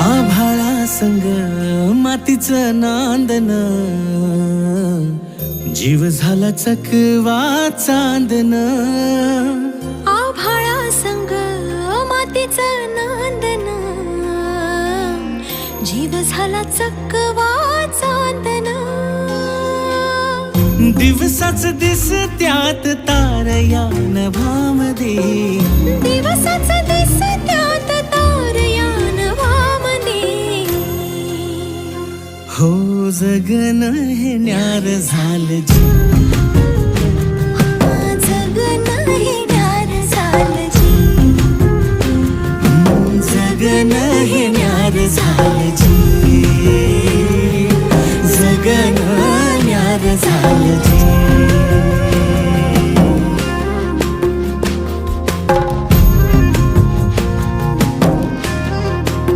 आभाळा संग मातीचं नांदन. जीव झाला चकवा चांदन. आभाळा संग मातीचं नांदन. जीव झाला चकवा चांदन. दिवसाच दिस त्यात तारया नभामध्ये दिवसाच दिस त्यात हो जगन हे न्यार झालं जी. जगन हे न्यार झालं जी. जगन हे न्यार झालं जगन न्यार झालं जी.